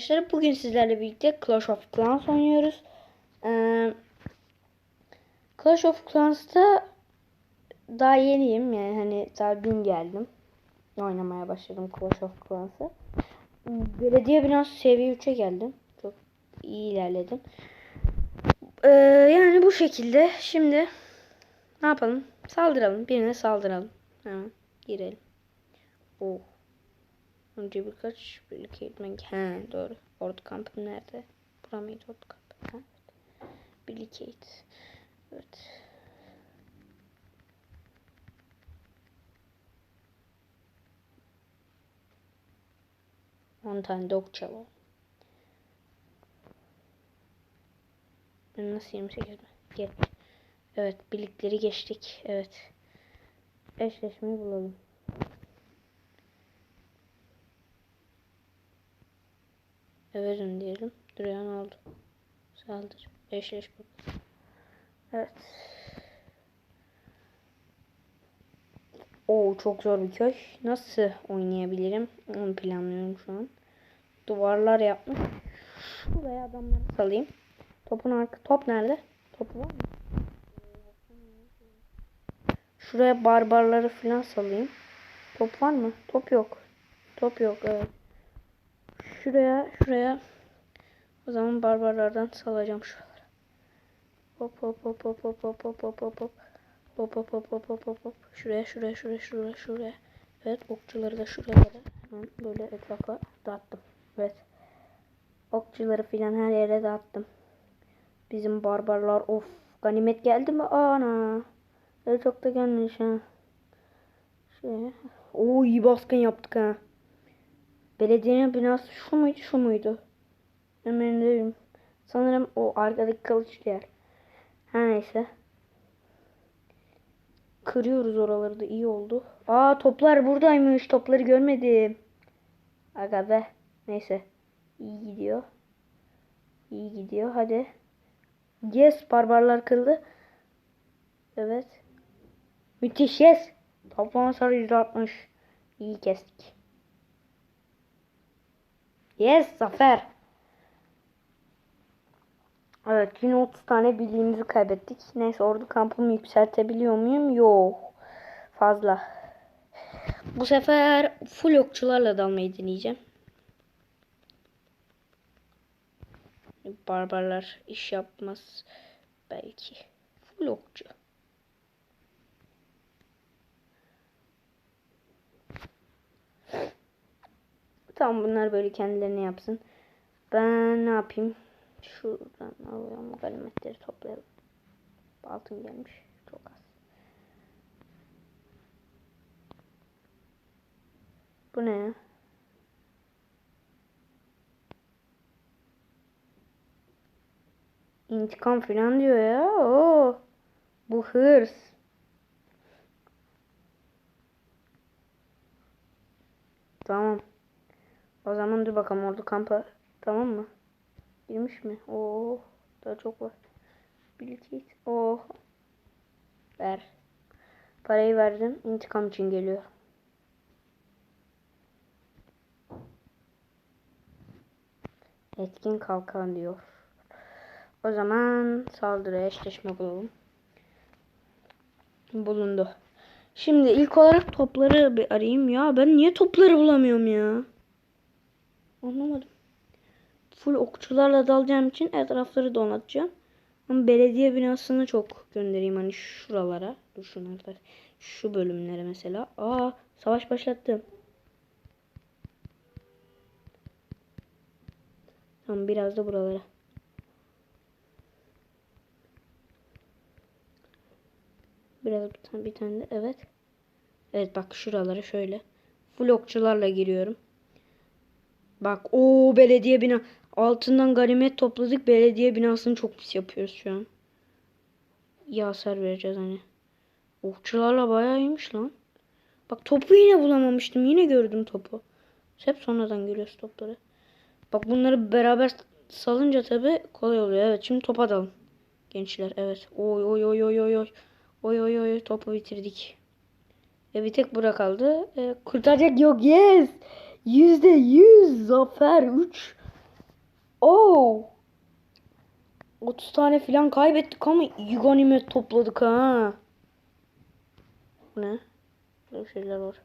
Arkadaşlar bugün sizlerle birlikte Clash of Clans oynuyoruz. Ee, Clash of Clans'ta daha yeniyim yani hani daha dün geldim. Oynamaya başladım Clash of Clans'ı. Belediye binası seviye 3'e geldim. Çok iyi ilerledim. Ee, yani bu şekilde şimdi ne yapalım? Saldıralım. Birine saldıralım. Hemen girelim. Oh. Önce birkaç birlik eğitmek. He doğru. Ordu kampı nerede? Bura mıydı ordu kampı? Ha. Birlik eğit. Evet. On tane de alalım. Ben nasıl 28 mi? Gel. Evet birlikleri geçtik. Evet. Eşleşmeyi bulalım. Saldır. Eşleş bakalım. Evet. Oo çok zor bir köy. Nasıl oynayabilirim? Onu planlıyorum şu an. Duvarlar yapmış. Şuraya adamları salayım. Topun arka top nerede? Topu var mı? Şuraya barbarları falan salayım. Top var mı? Top yok. Top yok evet. Şuraya şuraya o zaman barbarlardan salacağım şuralara. Hop hop hop hop hop hop hop hop hop hop. Hop hop hop hop hop hop hop. Şuraya şuraya şuraya şuraya şuraya. Evet okçuları da şuraya hemen böyle etrafa dağıttım. Evet. Okçuları filan her yere dağıttım. Bizim barbarlar of ganimet geldi mi? Ana. Evet çok da gelmiş ha. Şey. Oo iyi baskın yaptık ha. Belediyenin binası şu muydu şu muydu? Değilim. Sanırım o arkadaki kılıç yer. Her neyse. Kırıyoruz oraları da iyi oldu. Aa toplar buradaymış. Topları görmedim. Aga be. Neyse. İyi gidiyor. İyi gidiyor. Hadi. Yes. Barbarlar kırıldı. Evet. Müthiş yes. Toplam hasarı 160. İyi kestik. Yes zafer. Evet yine 30 tane birliğimizi kaybettik. Neyse ordu kampımı yükseltebiliyor muyum? Yok. Fazla. Bu sefer full okçularla dalmayı deneyeceğim. Barbarlar iş yapmaz. Belki. Full okçu. Tamam bunlar böyle kendilerine yapsın. Ben ne yapayım? Şuradan alıyorum ganimetleri toplayalım. Altın gelmiş. Çok az. Bu ne ya? İntikam falan diyor ya. Oo. Bu hırs. Tamam. O zaman dur bakalım ordu kampa tamam mı? Girmiş mi? Oo, daha çok var. Bilkis. Oh. Ver. Parayı verdim. İntikam için geliyor. Etkin kalkan diyor. O zaman saldırıya eşleşme bulalım. Bulundu. Şimdi ilk olarak topları bir arayayım ya. Ben niye topları bulamıyorum ya? Anlamadım. Full okçularla dalacağım için etrafları donatacağım. Ama belediye binasını çok göndereyim hani şuralara. Dur şunlarda. Şu bölümlere mesela. Aa savaş başlattım. Tamam biraz da buralara. Biraz bir tane, bir tane de evet. Evet bak şuralara şöyle. Full okçularla giriyorum. Bak o belediye bina altından ganimet topladık. Belediye binasını çok pis yapıyoruz şu an. İyi hasar vereceğiz hani. Okçularla bayağı iyiymiş lan. Bak topu yine bulamamıştım. Yine gördüm topu. Hep sonradan görüyoruz topları. Bak bunları beraber salınca tabi kolay oluyor. Evet şimdi topa dalın. Gençler evet. Oy oy oy oy oy oy. Oy oy topu bitirdik. Ve bir tek bura kaldı. E, kurtaracak yok yes. Yüzde yüz zafer 3 Oo. 30 tane falan kaybettik ama iyi ganimet topladık ha. Bu ne? Böyle şeyler var.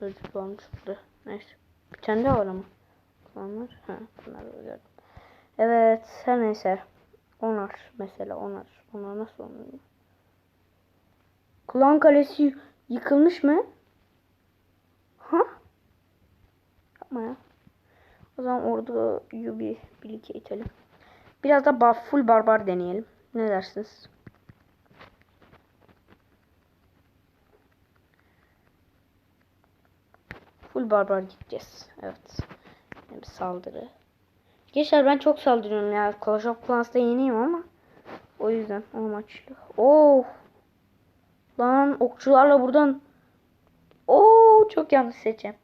Ödül varmış burada. Neyse. Bir tane daha var ama. Bunlar. Ha, bunlar gördüm. Evet. Her neyse. Onar mesela onar. Onar nasıl onar? Klan kalesi yıkılmış mı? Ha? Yapma ya. O zaman orada Yubi birlikte itelim. Biraz da bar, full barbar deneyelim. Ne dersiniz? Full barbar gideceğiz. Evet. Hem saldırı. Gençler ben çok saldırıyorum ya. Clash of Clans'ta yeniyim ama. O yüzden o amaçlı. Oh. Lan okçularla buradan. Oo çok yanlış seçim.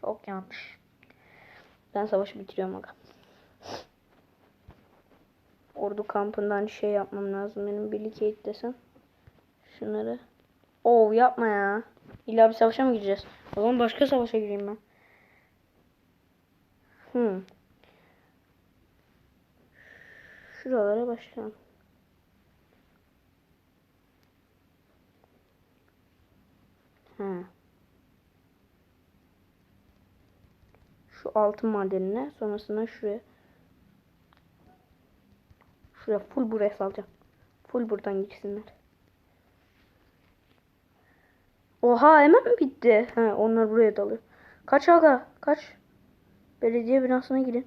Çok yanlış. Ben savaşı bitiriyorum aga. Ordu kampından şey yapmam lazım benim birlikte desem. Şunları. Oo yapma ya. İlla bir savaşa mı gireceğiz? O zaman başka savaşa gireyim ben. Hmm. Şuralara başlayalım. Ha. Şu altın madenine sonrasında şuraya şuraya full buraya salacağım. Full buradan gitsinler. Oha hemen mi bitti? Ha, onlar buraya dalıyor. Kaç aga kaç. Belediye binasına girin.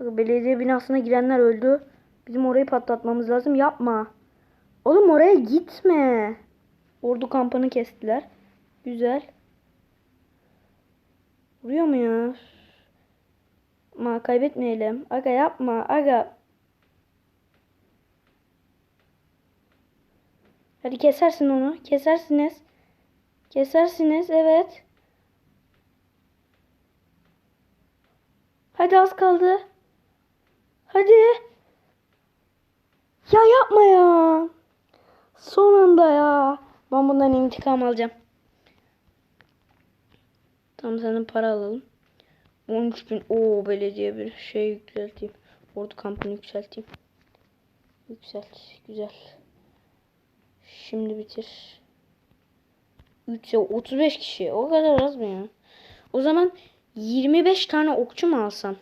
Belediye binasına girenler öldü. Bizim orayı patlatmamız lazım. Yapma. Oğlum oraya gitme. Ordu kampını kestiler. Güzel. Vuruyor mu ya? Ama kaybetmeyelim. Aga yapma. Aga. Hadi kesersin onu. Kesersiniz. Kesersiniz. Evet. Hadi az kaldı. Hadi. Ya yapma ya. Son anda ya. Ben bundan intikam alacağım. Tamam senin para alalım. 13 bin. Oo belediye bir şey yükselteyim. Ordu kampını yükselteyim. Yükselt. Güzel. Şimdi bitir. 3 ya 35 kişi. O kadar az mı ya? O zaman 25 tane okçu mu alsam?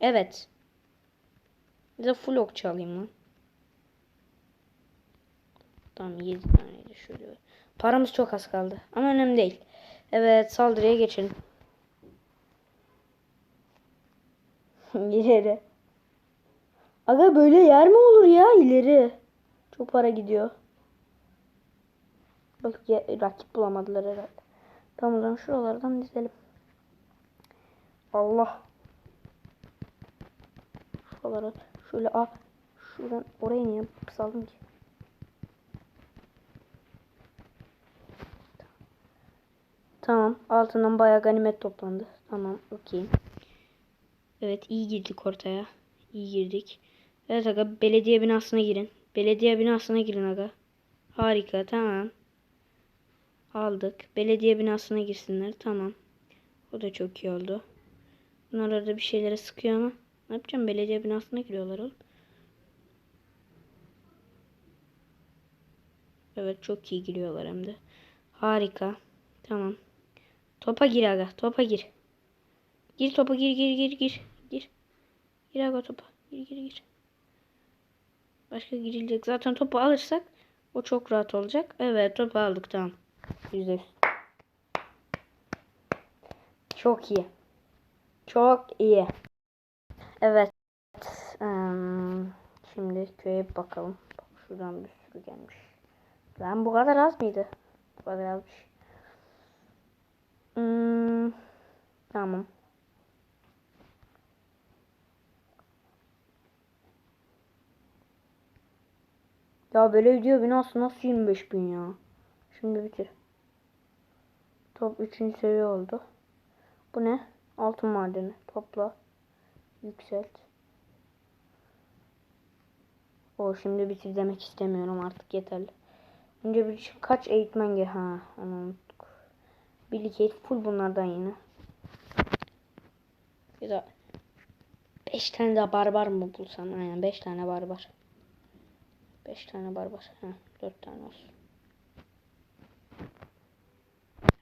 Evet. Bir de full okçu alayım lan. Tamam 7 taneydi şöyle. Paramız çok az kaldı. Ama önemli değil. Evet saldırıya geçelim. İleri. Aga böyle yer mi olur ya ileri? Çok para gidiyor. Bak ya, rakip bulamadılar herhalde. Tamam o zaman şuralardan dizelim. Allah. Şuralara şöyle a şuradan oraya niye saldım ki? Tamam. Altından bayağı ganimet toplandı. Tamam. Okey. Evet iyi girdik ortaya. İyi girdik. Evet aga belediye binasına girin. Belediye binasına girin aga. Harika tamam. Aldık. Belediye binasına girsinler. Tamam. O da çok iyi oldu. Bunlar orada bir şeylere sıkıyor ama. Ne yapacağım? Belediye binasına giriyorlar oğlum. Evet çok iyi giriyorlar hem de. Harika. Tamam. Topa gir aga. Topa gir. Gir topa gir gir gir gir. Gir. Aga topa. Gir gir gir. Başka girilecek. Zaten topu alırsak o çok rahat olacak. Evet topu aldık tamam. Yüz. Çok iyi. Çok iyi. Evet. şimdi köye bakalım. Bak şuradan bir sürü gelmiş. Lan bu kadar az mıydı? Bu kadar azmış. Hmm, tamam. Ya böyle video binası nasıl 25 bin ya? Şimdi bitir. Top 3. seviye oldu. Bu ne? Altın madeni. Topla. Yükselt. O şimdi bitir demek istemiyorum artık yeterli. Önce bir kaç eğitmen gel ha onu unuttuk. Eğit full bunlardan yine. Ya da 5 tane de barbar mı bulsam? Aynen 5 tane barbar. 5 tane barbar. Ha, 4 tane olsun.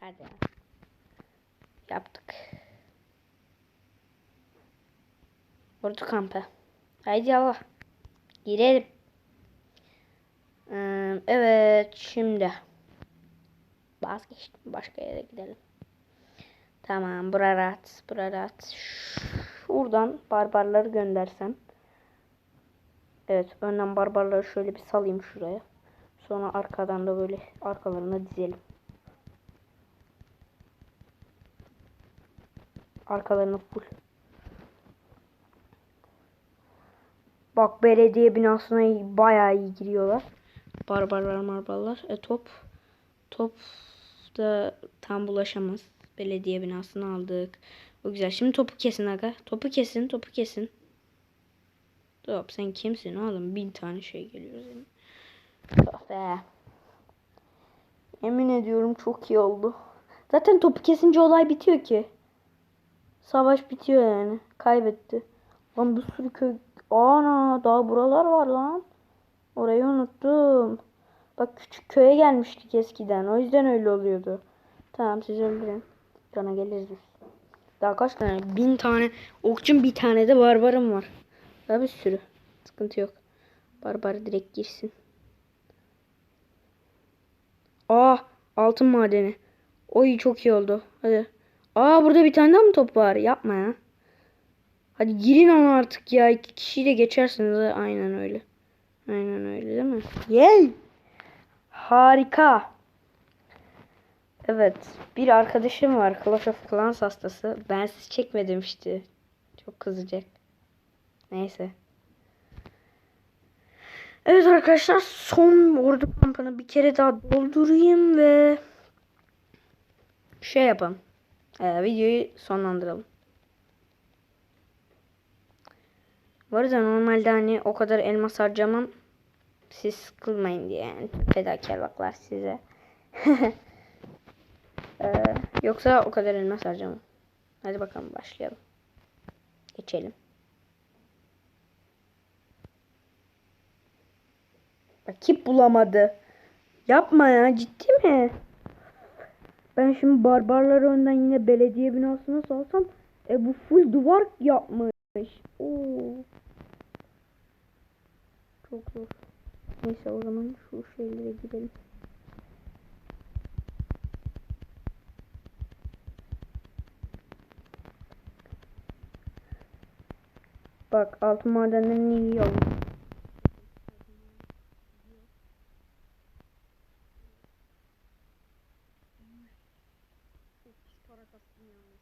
Hadi ya. Yaptık. Ordu kampı. Haydi Allah. Girelim. Evet şimdi. Vazgeçtim. Başka yere gidelim. Tamam. Bura rahat. Bura rahat. Şuradan barbarları göndersem. Evet. Önden barbarları şöyle bir salayım şuraya. Sonra arkadan da böyle arkalarına dizelim. Arkalarını full. Bak belediye binasına iyi- bayağı iyi giriyorlar. Barbarlar marbarlar. E top. Top da tam bulaşamaz. Belediye binasını aldık. O güzel. Şimdi topu kesin aga. Topu kesin. Topu kesin. Top sen kimsin oğlum? Bin tane şey geliyor senin. Be. Emin ediyorum çok iyi oldu. Zaten topu kesince olay bitiyor ki. Savaş bitiyor yani. Kaybetti. Lan bir sürü köy. Ana daha buralar var lan. Orayı unuttum. Bak küçük köye gelmiştik eskiden. O yüzden öyle oluyordu. Tamam siz öldürün. Cana geliriz. Daha kaç tane? Bin tane. Okçum bir tane de barbarım var. Daha bir sürü. Sıkıntı yok. Barbar direkt girsin. Aa altın madeni. Oy çok iyi oldu. Hadi. Aa burada bir tane daha mı top var? Yapma ya. Hadi girin ama artık ya. İki kişiyle geçersiniz. ha. Aynen öyle. Aynen öyle değil mi? Yay! Harika. Evet. Bir arkadaşım var. Clash of Clans hastası. Ben siz çekme demişti. Çok kızacak. Neyse. Evet arkadaşlar son ordu kampını bir kere daha doldurayım ve şey yapalım. Ee, videoyu sonlandıralım. Bu arada normalde hani o kadar elmas harcamam. Siz sıkılmayın diye yani. Fedakarlıklar size. Ee, yoksa o kadar elmas harcamam. Hadi bakalım başlayalım. Geçelim. Rakip bulamadı. Yapma ya ciddi mi? Ben şimdi barbarları önden yine belediye binasına salsam e bu full duvar yapmış. Oo. Çok zor. Neyse o zaman şu şeylere gidelim. Bak altın madenlerini iyi. Çok kastım yalnız.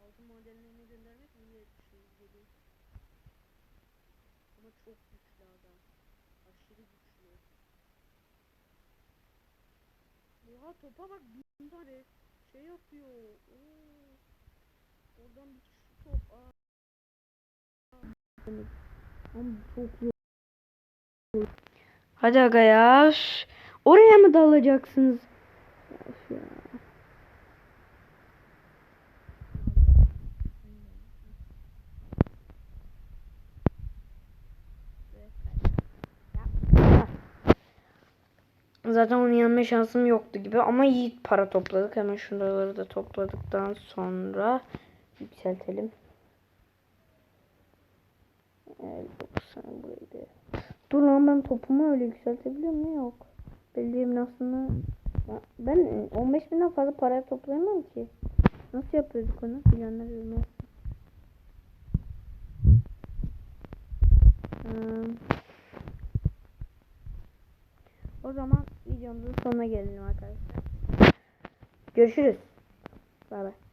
Altın madenlerine göndermek iyi şey geliyor. Ama çok güçlü adam. Aşırı güçlü. Oha topa bak bin tane şey yapıyor. Oo. Oradan bir şu top. Aa. Ama çok zor. Hadi aga ya. Oraya mı dalacaksınız? Ya. Zaten onun yenme şansım yoktu gibi ama iyi para topladık. Hemen şuraları da topladıktan sonra yükseltelim. Dur lan ben topumu öyle yükseltebiliyor muyum? Yok. Belediyemin aslında ben 15 binden fazla para toplayamam ki. Nasıl yapıyorduk onu? Bilenler bilmez. O zaman videomuzun sonuna gelelim arkadaşlar. Görüşürüz. Bay bay.